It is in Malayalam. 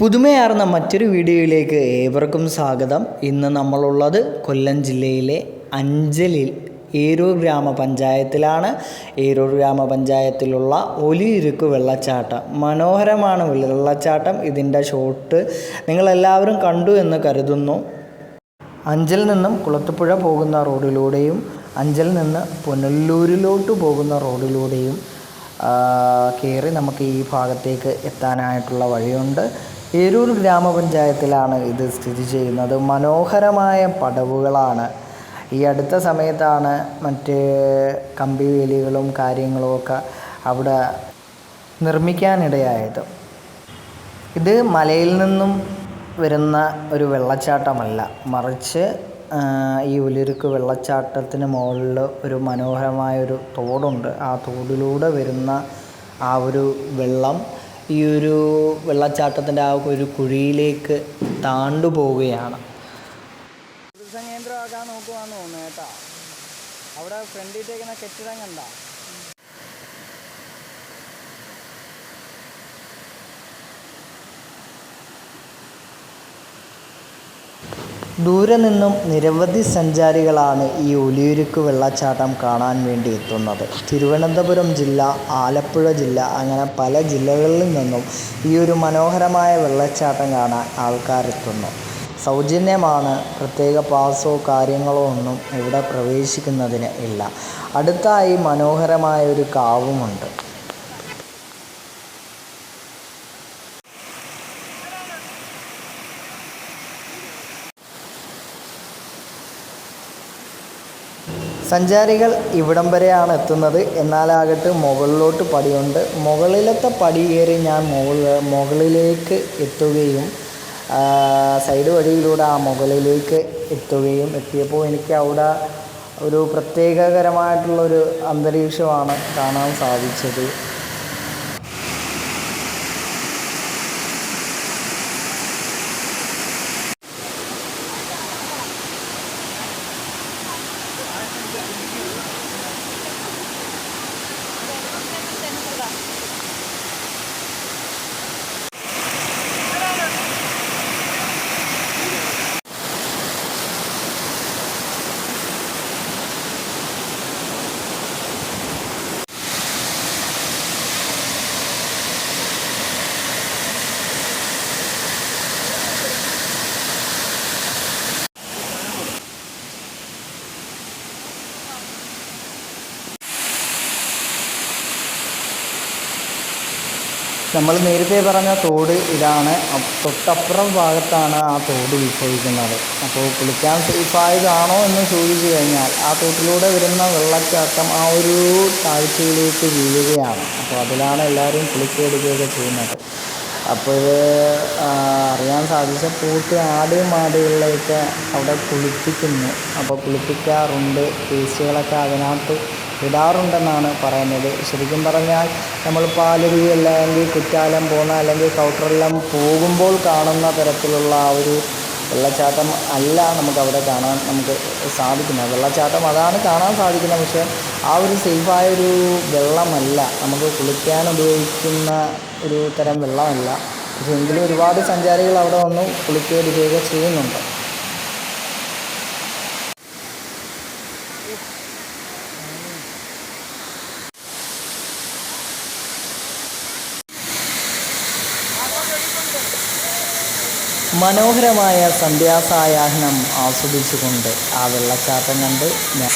പുതുമയാർന്ന മറ്റൊരു വീഡിയോയിലേക്ക് ഏവർക്കും സ്വാഗതം. ഇന്ന് നമ്മളുള്ളത് കൊല്ലം ജില്ലയിലെ അഞ്ചലിൽ ഏരൂർ ഗ്രാമപഞ്ചായത്തിലാണ്. ഏരൂർ ഗ്രാമപഞ്ചായത്തിലുള്ള ഒലിയിരുക്ക് വെള്ളച്ചാട്ടം. മനോഹരമാണ് വെള്ളച്ചാട്ടം. ഇതിന്റെ ഷോട്ട് നിങ്ങളെല്ലാവരും കണ്ടു എന്ന് കരുതുന്നു. അഞ്ചൽ നിന്നും കുളത്തുപുഴ പോകുന്ന റോഡിലൂടെയും അഞ്ചൽ നിന്ന് പുനല്ലൂരിലോട്ട് പോകുന്ന റോഡിലൂടെയും കയറി നമുക്ക് ഈ ഭാഗത്തേക്ക് എത്താനായിട്ടുള്ള വഴിയുണ്ട്. ഏരൂർ ഗ്രാമപഞ്ചായത്തിലാണ് ഇത് സ്ഥിതി ചെയ്യുന്നത്. മനോഹരമായ പടവുകളാണ്. ഈ അടുത്ത സമയത്താണ് മറ്റ് കമ്പിവേലികളും കാര്യങ്ങളും ഒക്കെ അവിടെ നിർമ്മിക്കാനിടയായത്. ഇത് മലയിൽ നിന്നും വരുന്ന ഒരു വെള്ളച്ചാട്ടമല്ല. മറിച്ച് ഈ ഉലിരുക്ക് വെള്ളച്ചാട്ടത്തിന് മുകളിൽ ഒരു മനോഹരമായൊരു തോടുണ്ട്. ആ തോടിലൂടെ വരുന്ന ആ ഒരു വെള്ളം ഈ ഒരു വെള്ളച്ചാട്ടത്തിന്റെ ആ ഒരു കുഴിയിലേക്ക് താണ്ടു പോവുകയാണ്. ടൂറിസം കേന്ദ്രമാക്കാൻ നോക്കുവാന്ന് തോന്നുന്നു കേട്ടോ. അവിടെ ഫ്രണ്ടിട്ടേക്കുന്ന കെട്ടിടം കണ്ട? ദൂരെ നിന്നും നിരവധി സഞ്ചാരികളാണ് ഈ ഒലിയുരുക്ക് വെള്ളച്ചാട്ടം കാണാൻ വേണ്ടി എത്തുന്നത്. തിരുവനന്തപുരം ജില്ല ആലപ്പുഴ ജില്ല അങ്ങനെ പല ജില്ലകളിൽ നിന്നും ഈ ഒരു മനോഹരമായ വെള്ളച്ചാട്ടം കാണാൻ ആൾക്കാരെത്തുന്നു സൗജന്യമാണ് പ്രത്യേക പാസോ കാര്യങ്ങളോ ഒന്നും ഇവിടെ പ്രവേശിക്കുന്നതിന് ഇല്ല. അടുത്തായി മനോഹരമായ ഒരു കാവുമുണ്ട്. സഞ്ചാരികൾ ഇവിടം വരെയാണ് എത്തുന്നത്. എന്നാലാകട്ടെ മുകളിലോട്ട് പടിയുണ്ട്. മുകളിലത്തെ പടി കയറി ഞാൻ മുകളിൽ മുകളിലേക്ക് എത്തുകയും സൈഡ് വഴിയിലൂടെ ആ മുകളിലേക്ക് എത്തുകയും എത്തിയപ്പോൾ എനിക്ക് അവിടെ ഒരു പ്രത്യേകകരമായിട്ടുള്ളൊരു അന്തരീക്ഷമാണ് കാണാൻ സാധിച്ചത്. നമ്മൾ നേരത്തെ പറഞ്ഞ തോട് ഇതാണ്. തൊട്ടപ്പുറം ഭാഗത്താണ് ആ തോട് ഉത്ഭവിക്കുന്നത് അപ്പോൾ കുളിക്കാൻ സേഫായതാണോ എന്ന് ചോദിച്ചു കഴിഞ്ഞാൽ ആ തോട്ടിലൂടെ വരുന്ന വെള്ളച്ചാട്ടം ആ ഒരു താഴ്ചയിലേക്ക് വീഴുകയാണ്. അപ്പോൾ അതിലാണ് എല്ലാവരും കുളിച്ചെടുക്കുകയൊക്കെ ചെയ്യുന്നത്. അപ്പോൾ അറിയാൻ സാധിച്ച പൂട്ട് ആട് മാടുകളിലേക്ക് അവിടെ കുളിപ്പിക്കുന്നു. അപ്പോൾ കുളിപ്പിക്കാറുണ്ട്. പേശികളൊക്കെ അതിനകത്ത് ഇടാറുണ്ടെന്നാണ് പറയുന്നത്. ശരിക്കും പറഞ്ഞാൽ നമ്മൾ പാലരുവി അല്ലെങ്കിൽ കുറ്റാലം പോകുന്ന അല്ലെങ്കിൽ കൗട്ടറെല്ലാം പോകുമ്പോൾ കാണുന്ന തരത്തിലുള്ള ആ ഒരു വെള്ളച്ചാട്ടം അല്ല നമുക്ക് അവിടെ കാണാൻ നമുക്ക് സാധിക്കുന്നത്. വെള്ളച്ചാട്ടം അതാണ് കാണാൻ സാധിക്കുന്നത്. പക്ഷേ ആ ഒരു സേഫായ ഒരു വെള്ളമല്ല. നമുക്ക് കുളിക്കാൻ ഉപയോഗിക്കുന്ന ഒരു തരം വെള്ളമല്ല. പക്ഷേ എങ്കിലും ഒരുപാട് സഞ്ചാരികൾ അവിടെ വന്ന് കുളിക്കുകയും ചെയ്യുന്നുണ്ട്. മനോഹരമായ സന്ധ്യാസായാഹ്നം ആസ്വദിച്ചുകൊണ്ട് ആ വെള്ളച്ചാട്ടം കണ്ട് ഞാൻ